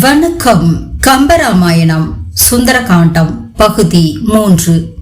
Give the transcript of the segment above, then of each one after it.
வணக்கம். கம்பராமாயணம் சுந்தரகாண்டம் பகுதி மூன்று.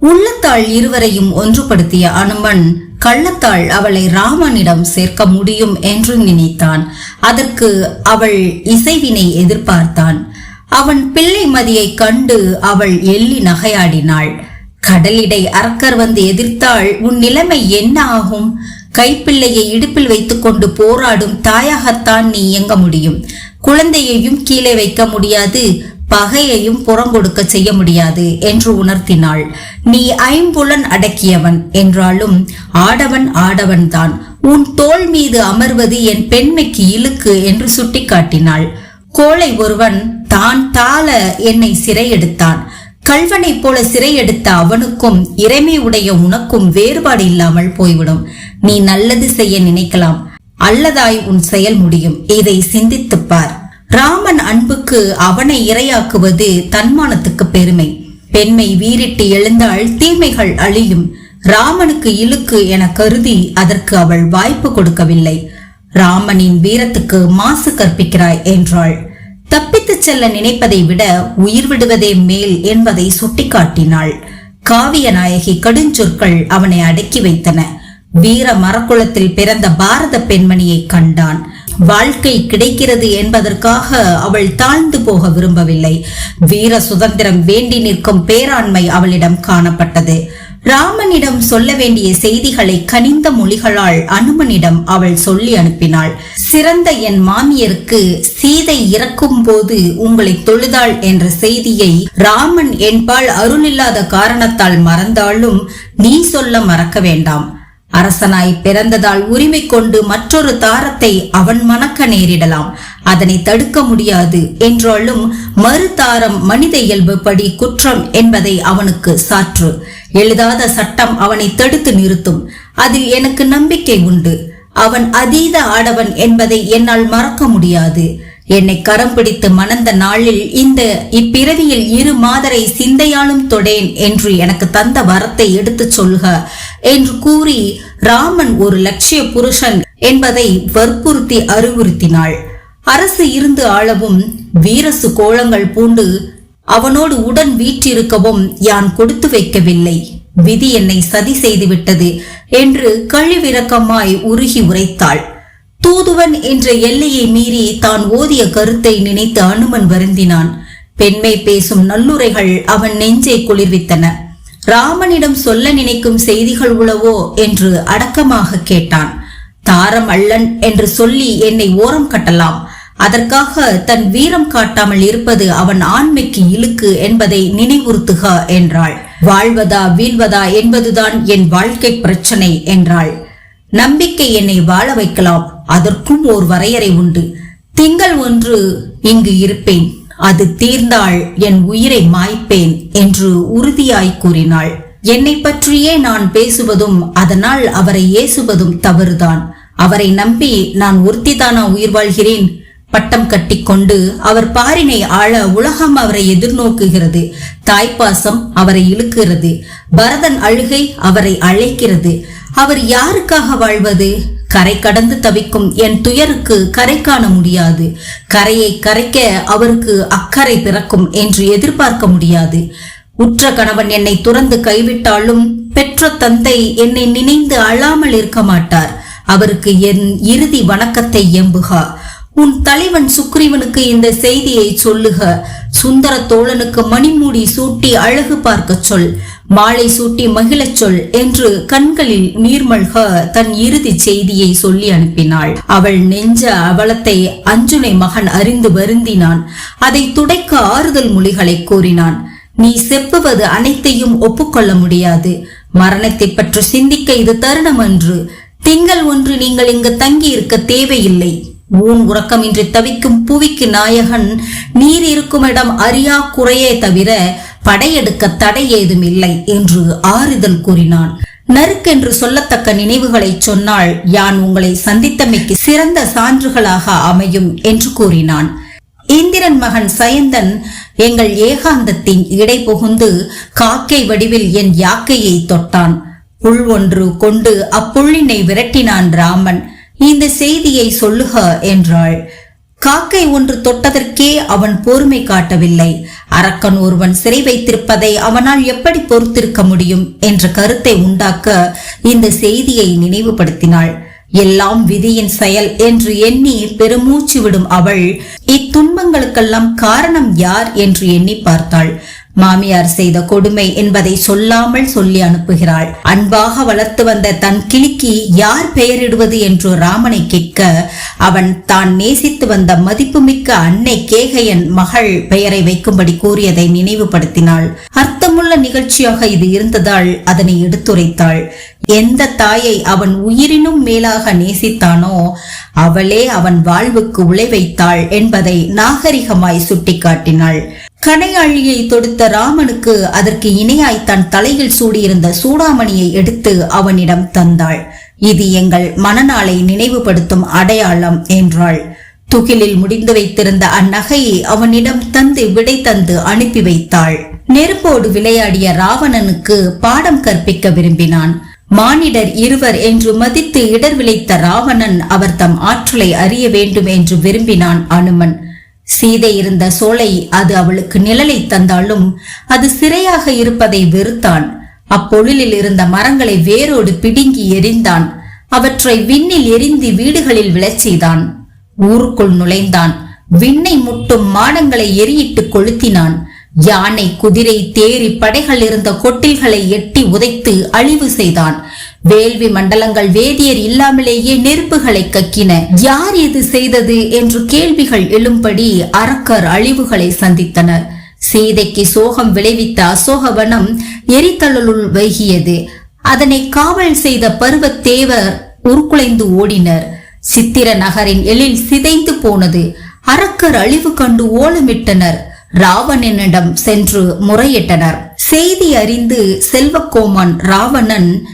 உள்ளத்தாள் இருவரையும் ஒன்றுபடுத்திய அனுமன் கள்ளத்தாள் அவளை ராமனிடம் சேர்க்க முடியும் என்று நினைத்தான். அதற்கு அவள் இசைவினை எதிர்பார்த்தான். அவன் பிள்ளை மதியை கண்டு அவள் எள்ளி நகையாடினாள். கடலிடை அரக்கர் வந்து எதிர்த்தால் உன் நிலைமை என்ன ஆகும்? கைப்பிள்ளையை இடுப்பில் வைத்துக்கொண்டு போராடும் தாயாகத்தான் நீ இயங்க முடியும். குழந்தையையும் கீழே வைக்க முடியாது பகையையும் புறங்கொடுக்க செய்ய முடியாது என்று உணர்த்தினாள். நீ ஐம்புலன் அடக்கியவன் என்றாலும் ஆடவன் ஆடவன்தான் உன் தோள் மீது அமர்வது என் பெண்மைக்கு இழுக்கு என்று சுட்டிக்காட்டினாள். கோளை ஒருவன் தான் தாள என்னை சிறையெடுத்தான். கல்வனை போல சிறையெடுத்த அவனுக்கும் இறைமை உடைய உனக்கும் வேறுபாடு இல்லாமல் போய்விடும். நீ நல்லது செய்ய நினைக்கலாம். அல்லதாய் உன் செயல் முடியும். இதை சிந்தித்துப் பார். ராமன் அன்புக்கு அவனை இரையாக்குவது தன்மானத்துக்கு பெருமை. பெண்மை வீறிட்டு எழுந்தால் தீமைகள் அழியும். ராமனுக்கு இழுக்கு என கருதி அதற்கு அவள் வாய்ப்பு கொடுக்கவில்லை. ராமனின் வீரத்துக்கு மாசு கற்பிக்கிறாய் என்றாள். தப்பித்துச் செல்ல நினைப்பதை விட உயிர் விடுவதே மேல் என்பதை சுட்டிக்காட்டினாள். காவிய நாயகி கடுஞ்சொற்கள் அவனை அடக்கி வைத்தன. வீர மரக்குளத்தில் பிறந்த பாரத பெண்மணியை கண்டான். வாழ்க்கை கிடைக்கிறது என்பதற்காக அவள் தாழ்ந்து போக விரும்பவில்லை. வீர சுதந்திரம் வேண்டி நிற்கும் பேராண்மை அவளிடம் காணப்பட்டது. ராமனிடம் சொல்ல வேண்டிய செய்திகளை கனிந்த மொழிகளால் அனுமனிடம் அவள் சொல்லி அனுப்பினாள். சிறந்த என் மாமியருக்கு சீதை இறக்கும் போது உங்களை தொழுதாள் என்ற செய்தியை ராமன் என்பால் அருளில்லாத காரணத்தால் மறந்தாலும் நீ சொல்ல மறக்க வேண்டாம். அரசனாய் பிறந்ததால் உரிமை கொண்டு மற்றொரு தாரத்தை அவன் மணக்க நேரிடலாம். அதனை தடுக்க முடியாது என்றாலும் மறுதாரம் மனித இயல்புப்படி குற்றம் என்பதை அவனுக்கு சாற்று. எழுதாத சட்டம் அவனை தடுத்து நிறுத்தும். அதில் எனக்கு நம்பிக்கை உண்டு. அவன் அதீத ஆடவன் என்பதை என்னால் மறக்க முடியாது. என்னை கரம் பிடித்து மணந்த நாளில் இந்த இப்பிறவியில் இரு மாதரை சிந்தையாலும் தொடேன் என்று எனக்கு தந்த வரத்தை எடுத்துச் சொல்க என்று கூறி ராமன் ஒரு லட்சிய புருஷன் என்பதை வற்புறுத்தி அறிவுறுத்தினாள். அரசு இருந்து ஆளவும் வீரசு கோலங்கள் பூண்டு அவனோடு உடன் வீற்றிருக்கவும் யான் கொடுத்து வைக்கவில்லை. விதி என்னை சதி செய்துவிட்டது என்று கழிவிறக்கமாய் உருகி உரைத்தாள். தூதுவன் என்ற எல்லையை மீறி தான் ஓதிய கருத்தை நினைத்து அனுமன் வருந்தினான். பெண்மை பேசும் நல்லுரைகள் அவன் நெஞ்சை குளிர்வித்தன. ராமனிடம் சொல்ல நினைக்கும் செய்திகள் உளவோ என்று அடக்கமாக கேட்டான். தாரம் அல்லன் என்று சொல்லி என்னை ஓரம் கட்டலாம். அதற்காக தன் வீரம் காட்டாமல் இருப்பது அவன் ஆண்மைக்கு இழுக்கு என்பதை நினைவுறுத்துக என்றாள். வாழ்வதா வீழ்வதா என்பதுதான் என் வாழ்க்கை பிரச்சனை என்றாள். நம்பிக்கை என்னை வாழ வைக்கலாம். அதற்கும் ஓர் வரையறை உண்டு. திங்கள் ஒன்று இங்கு இருப்பேன். அது தீர்ந்தால் என் உயிரை மாய்ப்பேன் என்று உறுதியாய் கூறினாள். என்னை பற்றியே நான் பேசுவதும் அதனால் அவரை ஏசுவதும் தவறுதான். அவரை நம்பி நான் ஒருத்திதானா உயிர் வாழ்கிறேன்? பட்டம் கட்டிக்கொண்டு அவர் பாரினை ஆள உலகம் அவரை எதிர்நோக்குகிறது. தாய்ப்பாசம் அவரை இழுக்கிறது. பரதன் அழுகை அவரை அழைக்கிறது. அவர் யாருக்காக வாழ்வது? கரை கடந்து தவிக்கும் என் துயருக்கு கரை காண முடியாது. கரையை கரைக்க அவருக்கு அக்கறை பிறக்கும் என்று எதிர்பார்க்க முடியாது. உற்ற கணவன் என்னை துறந்து கைவிட்டாலும் பெற்ற தந்தை என்னை நினைந்து அழாமல் இருக்க மாட்டார். அவருக்கு என் இறுதி வணக்கத்தை எம்புகா உன் தலைவன் சுக்ரீவனுக்கு இந்த செய்தியை சொல்லுக. சுந்தர தோழனுக்கு மணிமூடி சூட்டி அழகு பார்க்க சொல். மாலை சூட்டி மகிழச் சொல் என்று கண்களில் நீர்மல்க தன் இறுதி செய்தியை சொல்லி அனுப்பினாள். அவள் நெஞ்ச அவலத்தை அஞ்சுனை மகன் அறிந்து வருந்தினான். அதை துடைக்க ஆறுதல் மொழிகளை கூறினான். நீ செப்புவது அனைத்தையும் ஒப்புக்கொள்ள முடியாது. மரணத்தை பற்றி சிந்திக்க இது தருணம் என்று திங்கள் ஒன்று நீங்கள் இங்கு தங்கி இருக்க தேவையில்லை. ஊன் உறக்கமின்றி தவிக்கும் புவிக்கு நாயகன் நீர் இருக்கும் இடம் அறியா குறையே தவிர படையெடுக்க தடை ஏதும் இல்லை என்று ஆறுதல் கூறினான். நறுக்கென்று சொல்லத்தக்க நினைவுகளை சொன்னால் யான் உங்களை சந்தித்தமைக்கு சிறந்த சான்றுகளாக அமையும் என்று கூறினான். இந்திரன் மகன் சயந்தன் எங்கள் ஏகாந்தத்தின் இடை புகுந்து காக்கை வடிவில் என் யாக்கையை தொட்டான். புல் ஒன்று கொண்டு அப்புள்ளினை விரட்டினான் ராமன். இந்த செய்தியை சொல்லுக என்றாள். காக்கை ஒன்று தொட்டதற்கே அவன் பொறுமை காட்டவில்லை. அரக்கன் ஒருவன் சிறை வைத்திருப்பதை அவனால் எப்படி பொறுத்திருக்க முடியும் என்ற கருத்தை உண்டாக்க இந்த செய்தியை நினைவுபடுத்தினாள். எல்லாம் விதியின் செயல் என்று எண்ணி பெருமூச்சு விடும் அவள் இத்துன்பங்களுக்கெல்லாம் காரணம் யார் என்று எண்ணி பார்த்தாள். மாமியார் செய்த கொடுமை என்பதை சொல்லாமல் சொல்லி அனுப்புகிறாள். அன்பாக வளர்த்து வந்த தன் கிளிக்கு யார் பெயரிடுவது என்று ராமனை கேட்க அவன் தான் நேசித்து வந்த மதிப்புமிக்க அன்னை கேகையன் மகள் பெயரை வைக்கும்படி கூறியதை நினைவுபடுத்தினாள். அர்த்தமுள்ள நிகழ்ச்சியாக இது இருந்ததால் அதனை எடுத்துரைத்தாள். எந்த தாயை அவன் உயிரினும் மேலாக நேசித்தானோ அவளே அவன் வாழ்வுக்கு உழை வைத்தாள் என்பதை நாகரிகமாய் சுட்டிக்காட்டினாள். கனையாழியை தொடுத்த ராமனுக்கு அதற்கு இணையாய் தன் தலையில் சூடியிருந்த சூடாமணியை எடுத்து அவனிடம் தந்தாள். இது எங்கள் மனநாளை நினைவுபடுத்தும் அடையாளம் என்றாள். துகிலில் முடிந்து வைத்திருந்த அந்நகையை அவனிடம் தந்து விடை தந்து அனுப்பி வைத்தாள். நெருப்போடு விளையாடிய ராவணனுக்கு பாடம் கற்பிக்க விரும்பினான். மானிடர் இருவர் என்று மதித்து இடர் விளைத்த ராவணன் அவர் தம் ஆற்றலை அறிய வேண்டும் என்று விரும்பினான் அனுமன். சீதை இருந்த சோலை அது அவளுக்கு நிழலை தந்தாலும் அது சிறையாக இருப்பதை வெறுத்தான். அப்பொழிலில் இருந்த மரங்களை வேரோடு பிடுங்கி எரிந்தான் அவற்றை விண்ணில் எரிந்து வீடுகளில் விளச்செய்தான் ஊருக்குள் நுழைந்தான். விண்ணை முட்டும் மாடங்களை எரியிட்டு கொளுத்தினான். யானை குதிரை தேரி படைகள் இருந்த கொட்டில்களை எட்டி உதைத்து அழிவு செய்தான். வேள்வி மண்டலங்கள் வேதியர் இல்லாமலேயே நெருப்புகளை கக்கின. யார் இது செய்தது என்று கேள்விகள் எழும்படி அரக்கர் அழிவுகளை சந்தித்தனர். சீதைக்கு சோகம் விளைவித்த அசோகவனம் எரித்தழலுள் வைகியது. அதனை காவல் செய்த பருவத்தேவர் உருக்குலைந்து ஓடினர். சித்திர நகரின் எழில் சிதைந்து போனது. அரக்கர் அழிவு கண்டு ஓலமிட்டனர். ராவணனிடம் சென்று முறையிட்டனர். செய்தி அறிந்து செல்வக்கோமன் ராவணன்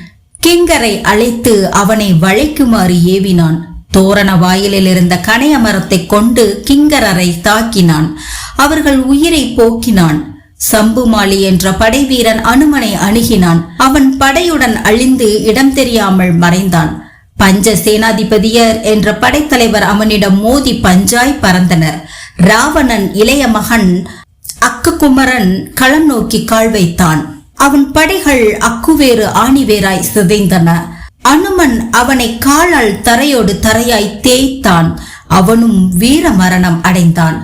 கிங்கரை அழைத்து அவனை வளைக்குமாறு ஏவினான். தோரண வாயிலில் இருந்த கனைய மரத்தை கொண்டு கிங்கரரை தாக்கினான். அவர்கள் உயிரை போக்கினான். சம்புமாலி என்ற படைவீரன் அனுமனை அணுகினான். அவன் படையுடன் அழிந்து இடம் தெரியாமல் மறைந்தான். பஞ்ச சேனாதிபதியர் என்ற படைத்தலைவர் அவனிடம் மோதி பஞ்சாய் பறந்தனர். ராவணன் இளைய மகன் அக்ககுமரன் களம் நோக்கி கால் வைத்தான். அவன் படைகள் அக்குவேறு ஆணிவேராய் சிதைந்தன. அனுமன் அவனை காலால் தரையோடு தரையாய் தேய்த்தான். அவனும் வீர மரணம் அடைந்தான்.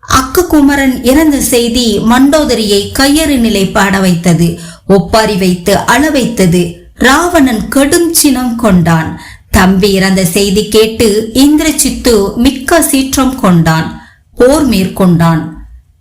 அக்குகுமரன் இறந்த செய்தி மண்டோதரியை கையறு நிலை பாட வைத்தது. ஒப்பாரி வைத்து அள வைத்தது. ராவணன் கடும் சினம் கொண்டான். தம்பி இறந்த செய்தி கேட்டு இந்திரசித்து மிக்க சீற்றம் கொண்டான். போர் மேற்கொண்டான்.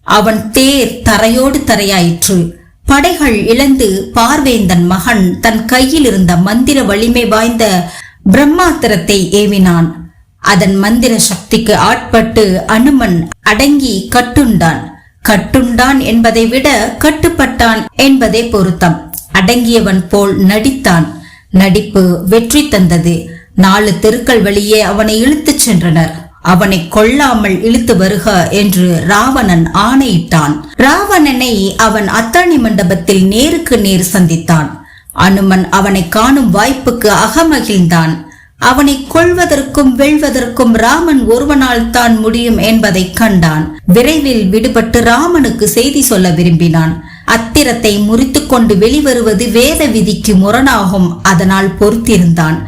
அவன் தேர் தரையோடு தரையாயிற்று. படைகள் இழந்து பார்வேந்தன் மகன் தன் கையில் இருந்த மந்திர வலிமை வாய்ந்த பிரம்மாத்திரத்தை ஏவினான். அதன் மந்திர சக்திக்கு ஆட்பட்டு அனுமன் அடங்கி கட்டுண்டான். கட்டுண்டான் என்பதை விட கட்டுப்பட்டான் என்பதே பொருத்தம். அடங்கியவன் போல் நடித்தான். நடிப்பு வெற்றி தந்தது. நாலு தெருக்கள் வழியே அவனை இழுத்துச் சென்றனர். அவனை கொல்லாமல் இழுத்து வருக என்று ராவணன் ஆணையிட்டான். ராவணனை அவன் அத்தாணி மண்டபத்தில் நேருக்கு நேர் சந்தித்தான். அனுமன் அவனை காணும் வாய்ப்புக்கு அகமகிழ்ந்தான். அவனை கொள்வதற்கும் வெல்வதற்கும் ராமன் ஒருவனால் தான் முடியும் என்பதை கண்டான். விரைவில் விடுபட்டு ராமனுக்கு செய்தி சொல்ல விரும்பினான். அத்திரத்தை முறித்துக்கொண்டு வெளிவருவது வேத விதிக்கு முரணாகும் அதனால் பொறுத்திருந்தான்.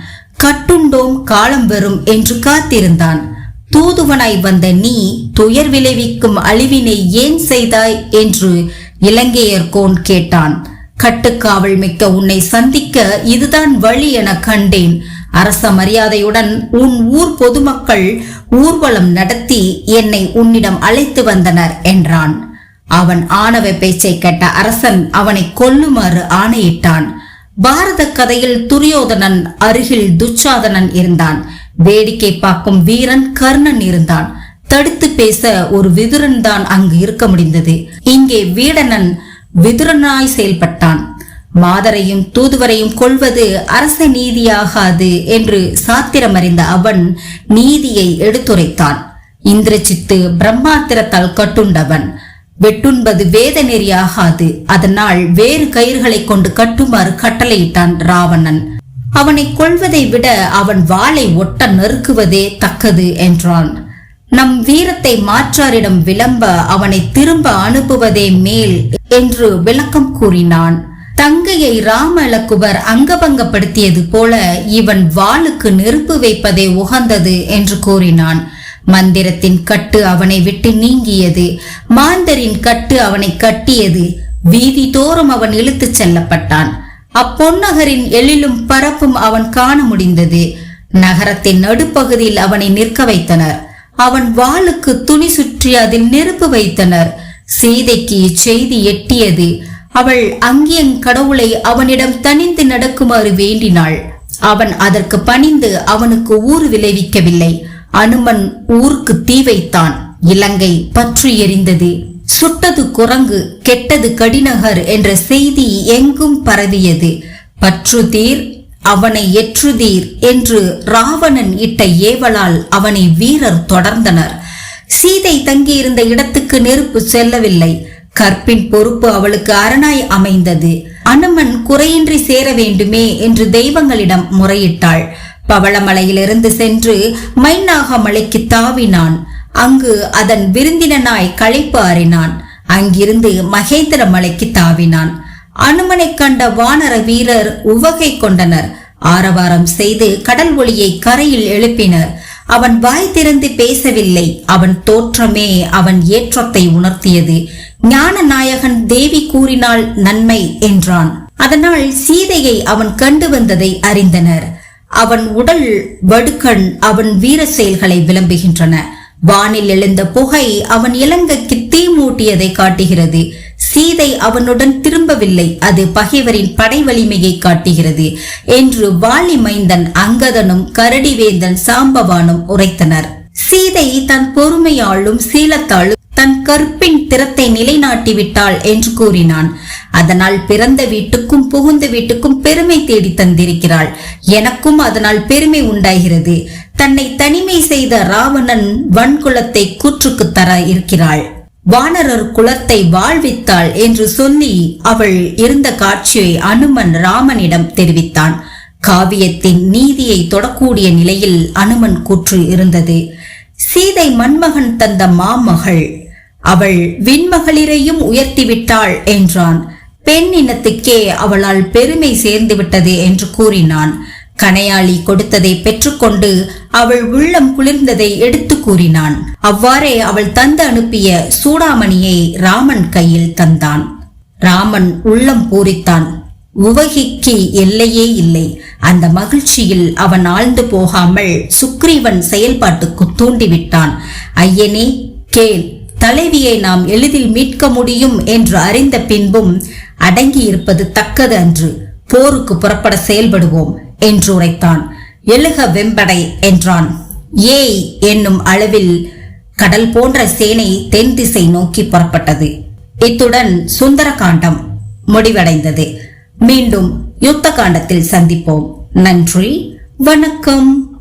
கட்டுண்டோம் காலம் வரும் என்று காத்திருந்தான். தூதுவனாய் வந்த நீ துயர் விளைவிக்கும் அழிவினை ஏன் செய்தாய்? என்று இலங்கையர்கோன் கேட்டான். கட்டுக்காவல் மிக்க உன்னை சந்திக்க இதுதான் வழி என கண்டேன். அரச மரியாதையுடன் உன் ஊர் பொதுமக்கள் ஊர்வலம் நடத்தி என்னை உன்னிடம் அழைத்து வந்தனர் என்றான். அவன் ஆணவ பேச்சை கேட்ட அரசன் அவனை கொல்லுமாறு ஆணையிட்டான். பாரத கதையில் துரியோதனன் அருகில் துச்சாதனன் இருந்தான். வேடிக்கை பார்க்கும் வீரன் கர்ணன் இருந்தான். தடுத்து பேச ஒரு விதுரன் தான் அங்கு இருக்க முடிந்தது. இங்கே வீடனன் விதுரனாய் செயல்பட்டான். மாதரையும் தூதுவரையும் கொள்வது அரச நீதியாகாது என்று சாத்திரம் அறிந்த அவன் நீதியை எடுத்துரைத்தான். இந்திரசித்து பிரம்மாத்திரத்தால் கட்டுண்டவன். வெட்டுண்பது வேத நெறியாகாது. அதனால் வேறு கயிறுகளை கொண்டு கட்டுமாறு கட்டளையிட்டான் ராவணன். அவனை கொள்வதை விட அவன் வாளை ஒட்ட நெருக்குவதே தக்கது என்றான். நம் வீரத்தை மாற்றாரிடம் விளம்ப அவனை திரும்ப அனுப்புவதே மேல் என்று விளக்கம் கூறினான். தங்கையை ராமலக்குவர் அங்கபங்கப்படுத்தியது போல இவன் வாளுக்கு நெருப்பு வைப்பதே உகந்தது என்று கூறினான். மந்திரத்தின் கட்டு அவனை விட்டு நீங்கியது. மாந்தரின் கட்டு அவனை கட்டியது. வீதி தோறும் அவன் இழுத்துச் செல்லப்பட்டான். அப்பொன்னகரின் எழிலும் பரப்பும் அவன் காண முடிந்தது. நகரத்தின் நடுப்பகுதியில் அவனை நிற்க வைத்தனர். அவன் வாளுக்கு துணி சுற்றி அதில் நெருப்பு வைத்தனர். சீதைக்கு இச்செய்தி எட்டியது. அவள் அங்கியங் கடவுளை அவனிடம் தனிந்து நடக்குமாறு வேண்டினாள். அவன் அதற்கு பணிந்து அவனுக்கு ஊறு விளைவிக்கவில்லை. அனுமன் ஊருக்கு தீ வைத்தான். இலங்கை பற்றி எரிந்தது. சுட்டது குரங்கு கெட்டது கடிநகர் என்ற செய்தி எங்கும் பரவியது. பற்றுதீர் அவனை எற்றுதீர் என்று ராவணன் இட்ட ஏவலால் அவனை வீரர் தொடர்ந்தனர். சீதை தங்கியிருந்த இடத்துக்கு நெருப்பு செல்லவில்லை. கற்பின் பொறுப்பு அவளுக்கு அரணாய் அமைந்தது. அனுமன் குறையின்றி சேர வேண்டுமே என்று தெய்வங்களிடம் முறையிட்டாள். பவளமலையிலிருந்து சென்று மைனாக மலைக்கு தாவினான். அங்கு அதன் விருந்தினனாய் களைப்பு அறினான் அங்கிருந்து மகேந்திர மலைக்கு தாவினான். அனுமனை கண்ட வானர வீரர் உவகை கொண்டனர். ஆரவாரம் செய்து கடல் ஒளியை கரையில் எழுப்பினர். அவன் வாய் திறந்து பேசவில்லை. அவன் தோற்றமே அவன் ஏற்றத்தை உணர்த்தியது. ஞான நாயகன் தேவி கூறினாள் நன்மை என்றான். அதனால் சீதையை அவன் கண்டு வந்ததை அறிந்தனர். அவன் உடல் வடுக்கண் அவன் வீர செயல்களை விளம்புகின்றன. வானில் எழுந்த புகை அவன் இலங்கைக்கு தீ மூட்டியதை காட்டுகிறது. சீதை அவனுடன் திரும்பவில்லை. அது பகைவரின் படை வலிமையை காட்டுகிறது. என்று வாலி மைந்தன் அங்கதனும் கரடிவேந்தன் சாம்பவானும் உரைத்தனர். சீதை தன் பொறுமையாலும் சீலத்தாலும் தன் கற்பின் திறத்தை நிலைநாட்டி விட்டாள் என்று கூறினான். அதனால் பிறந்த வீட்டுக்கும் புகுந்த வீட்டுக்கும் பெருமை தேடி தந்திருக்கிறாள். எனக்கும் அதனால் பெருமை உண்டாகிறது. தன்னை தனிமை செய்த ராவணன் வன்குலத்தை கூற்றுக்கு தர இருக்கிறாள். வானரர் குலத்தை வாழ்வித்தாள் என்று சொல்லி அவள் இருந்த காட்சியை அனுமன் ராமனிடம் தெரிவித்தான். காவியத்தின் நீதியை தொடக்கூடிய நிலையில் அனுமன் கூற்று இருந்தது. சீதை மண்மகன் தந்த மாமகள் அவள் விண்மகளிரையும் உயர்த்திவிட்டாள் என்றான். பெண் இனத்துக்கே அவளால் பெருமை சேர்ந்து விட்டது என்று கூறினான். கனையாளி கொடுத்ததை பெற்றுக்கொண்டு அவள் உள்ளம் குளிர்ந்ததை எடுத்து கூறினான். அவ்வாறே அவள் தந்து அனுப்பிய சூடாமணியை ராமன் கையில் தந்தான். ராமன் உள்ளம் பூரித்தான். உவகிக்கு எல்லையே இல்லை. அந்த மகிழ்ச்சியில் அவன் ஆழ்ந்து போகாமல் சுக்ரீவன் செயல்பாட்டுக்கு தூண்டிவிட்டான். ஐயனே கேள் தலைவியை நாம் எளிதில் மீட்க முடியும் என்று அறிந்த பின்பும் அடங்கி இருப்பது தக்கது அன்று. போருக்கு புறப்பட செயல்படுவோம் என்று உரைத்தான். எழுக வெம்படை என்றான். ஏய் என்னும் அளவில் கடல் போன்ற சேனை தென் திசை நோக்கி புறப்பட்டது. இத்துடன் சுந்தர காண்டம் முடிவடைந்தது. மீண்டும் யுத்த காண்டத்தில் சந்திப்போம். நன்றி. வணக்கம்.